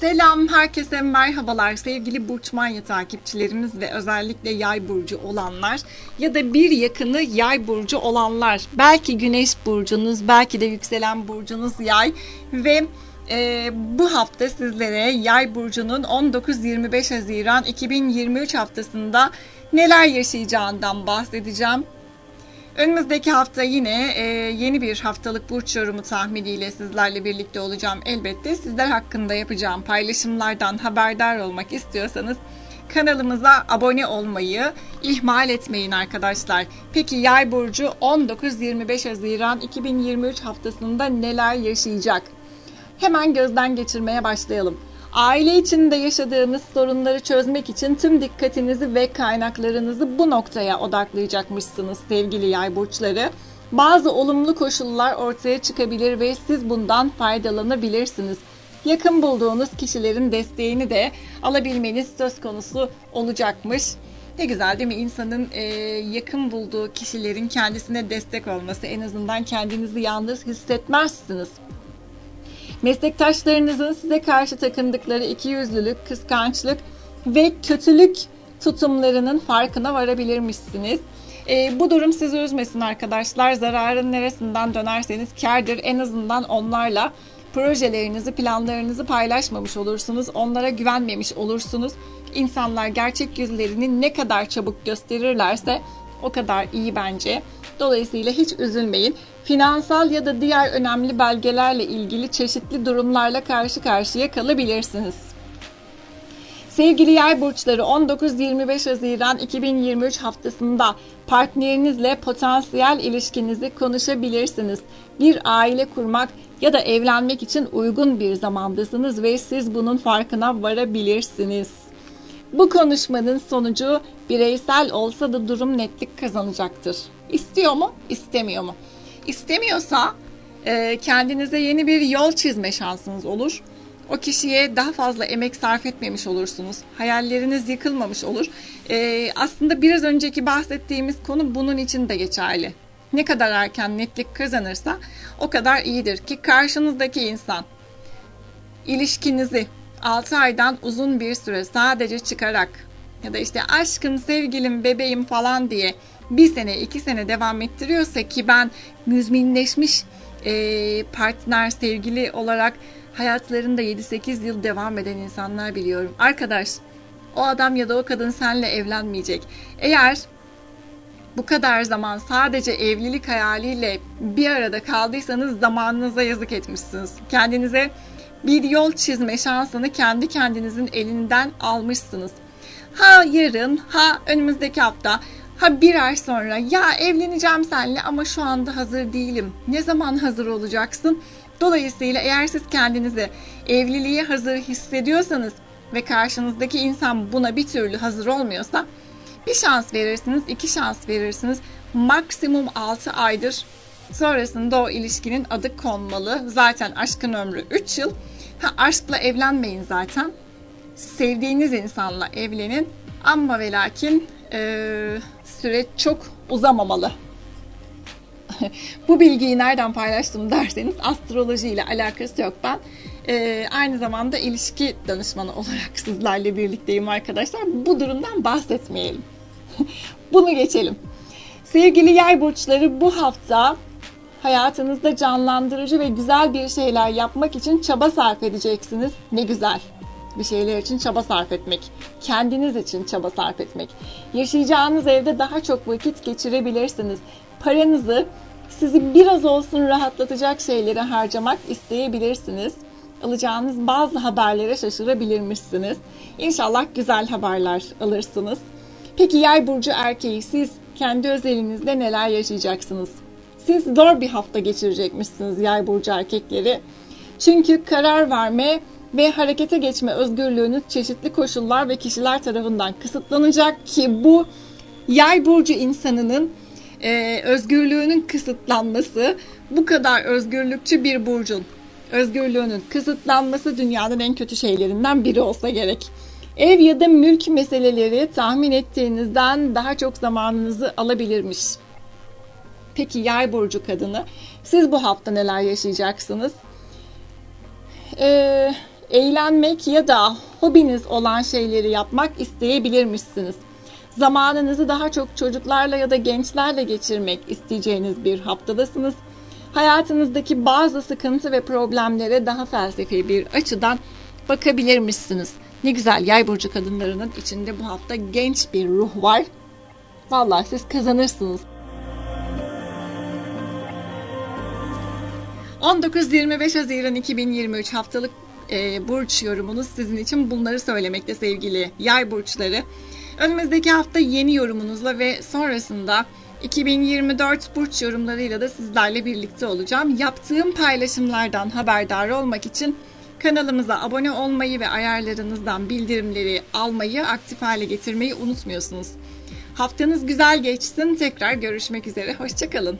Selam, herkese merhabalar sevgili Burç Manya takipçilerimiz ve özellikle yay burcu olanlar ya da bir yakını yay burcu olanlar. Belki güneş burcunuz, belki de yükselen burcunuz yay ve e, bu hafta sizlere yay burcunun 19-25 Haziran 2023 haftasında neler yaşayacağından bahsedeceğim. Önümüzdeki hafta yine e, yeni bir haftalık burç yorumu tahminiyle sizlerle birlikte olacağım elbette. Sizler hakkında yapacağım paylaşımlardan haberdar olmak istiyorsanız kanalımıza abone olmayı ihmal etmeyin arkadaşlar. Peki Yay burcu 19-25 Haziran 2023 haftasında neler yaşayacak? Hemen gözden geçirmeye başlayalım. Aile içinde yaşadığınız sorunları çözmek için tüm dikkatinizi ve kaynaklarınızı bu noktaya odaklayacakmışsınız sevgili yay burçları. Bazı olumlu koşullar ortaya çıkabilir ve siz bundan faydalanabilirsiniz. Yakın bulduğunuz kişilerin desteğini de alabilmeniz söz konusu olacakmış. Ne güzel değil mi? İnsanın e, yakın bulduğu kişilerin kendisine destek olması en azından kendinizi yalnız hissetmezsiniz. Meslektaşlarınızın size karşı takındıkları ikiyüzlülük, kıskançlık ve kötülük tutumlarının farkına varabilirmişsiniz. E, bu durum sizi üzmesin arkadaşlar. Zararın neresinden dönerseniz kardır. En azından onlarla projelerinizi, planlarınızı paylaşmamış olursunuz. Onlara güvenmemiş olursunuz. İnsanlar gerçek yüzlerini ne kadar çabuk gösterirlerse o kadar iyi bence. Dolayısıyla hiç üzülmeyin. Finansal ya da diğer önemli belgelerle ilgili çeşitli durumlarla karşı karşıya kalabilirsiniz. Sevgili yay burçları 19-25 Haziran 2023 haftasında partnerinizle potansiyel ilişkinizi konuşabilirsiniz. Bir aile kurmak ya da evlenmek için uygun bir zamandasınız ve siz bunun farkına varabilirsiniz. Bu konuşmanın sonucu bireysel olsa da durum netlik kazanacaktır. İstiyor mu? İstemiyor mu? İstemiyorsa e, kendinize yeni bir yol çizme şansınız olur. O kişiye daha fazla emek sarf etmemiş olursunuz. Hayalleriniz yıkılmamış olur. E, aslında biraz önceki bahsettiğimiz konu bunun için de geçerli. Ne kadar erken netlik kazanırsa o kadar iyidir ki karşınızdaki insan ilişkinizi 6 aydan uzun bir süre sadece çıkarak ya da işte aşkım, sevgilim, bebeğim falan diye bir sene, iki sene devam ettiriyorsa ki ben müzminleşmiş e, partner, sevgili olarak hayatlarında 7-8 yıl devam eden insanlar biliyorum. Arkadaş, o adam ya da o kadın seninle evlenmeyecek. Eğer bu kadar zaman sadece evlilik hayaliyle bir arada kaldıysanız zamanınıza yazık etmişsiniz. Kendinize bir yol çizme şansını kendi kendinizin elinden almışsınız. Ha yarın, ha önümüzdeki hafta, ha bir ay sonra ya evleneceğim seninle ama şu anda hazır değilim. Ne zaman hazır olacaksın? Dolayısıyla eğer siz kendinizi evliliğe hazır hissediyorsanız ve karşınızdaki insan buna bir türlü hazır olmuyorsa bir şans verirsiniz, iki şans verirsiniz. Maksimum 6 aydır Sonrasında o ilişkinin adı konmalı. Zaten aşkın ömrü 3 yıl. Ha, aşkla evlenmeyin zaten. Sevdiğiniz insanla evlenin. Ama ve lakin e, süreç çok uzamamalı. Bu bilgiyi nereden paylaştım derseniz astroloji ile alakası yok. Ben e, aynı zamanda ilişki danışmanı olarak sizlerle birlikteyim arkadaşlar. Bu durumdan bahsetmeyelim. Bunu geçelim. Sevgili yay burçları bu hafta hayatınızda canlandırıcı ve güzel bir şeyler yapmak için çaba sarf edeceksiniz. Ne güzel. Bir şeyler için çaba sarf etmek. Kendiniz için çaba sarf etmek. Yaşayacağınız evde daha çok vakit geçirebilirsiniz. Paranızı sizi biraz olsun rahatlatacak şeylere harcamak isteyebilirsiniz. Alacağınız bazı haberlere şaşırabilirmişsiniz. İnşallah güzel haberler alırsınız. Peki yay burcu erkeği siz kendi özelinizde neler yaşayacaksınız? Siz zor bir hafta geçirecekmişsiniz yay burcu erkekleri. Çünkü karar verme ve harekete geçme özgürlüğünüz çeşitli koşullar ve kişiler tarafından kısıtlanacak ki bu yay burcu insanının e, özgürlüğünün kısıtlanması bu kadar özgürlükçü bir burcun özgürlüğünün kısıtlanması dünyanın en kötü şeylerinden biri olsa gerek. Ev ya da mülk meseleleri tahmin ettiğinizden daha çok zamanınızı alabilirmiş. Peki yay burcu kadını siz bu hafta neler yaşayacaksınız? Ee, eğlenmek ya da hobiniz olan şeyleri yapmak isteyebilirmişsiniz. Zamanınızı daha çok çocuklarla ya da gençlerle geçirmek isteyeceğiniz bir haftadasınız. Hayatınızdaki bazı sıkıntı ve problemlere daha felsefi bir açıdan bakabilirmişsiniz. Ne güzel yay burcu kadınlarının içinde bu hafta genç bir ruh var. Vallahi siz kazanırsınız. 19-25 Haziran 2023 haftalık e, burç yorumunuz sizin için bunları söylemekte sevgili yay burçları. Önümüzdeki hafta yeni yorumunuzla ve sonrasında 2024 burç yorumlarıyla da sizlerle birlikte olacağım. Yaptığım paylaşımlardan haberdar olmak için kanalımıza abone olmayı ve ayarlarınızdan bildirimleri almayı, aktif hale getirmeyi unutmuyorsunuz. Haftanız güzel geçsin. Tekrar görüşmek üzere. Hoşçakalın.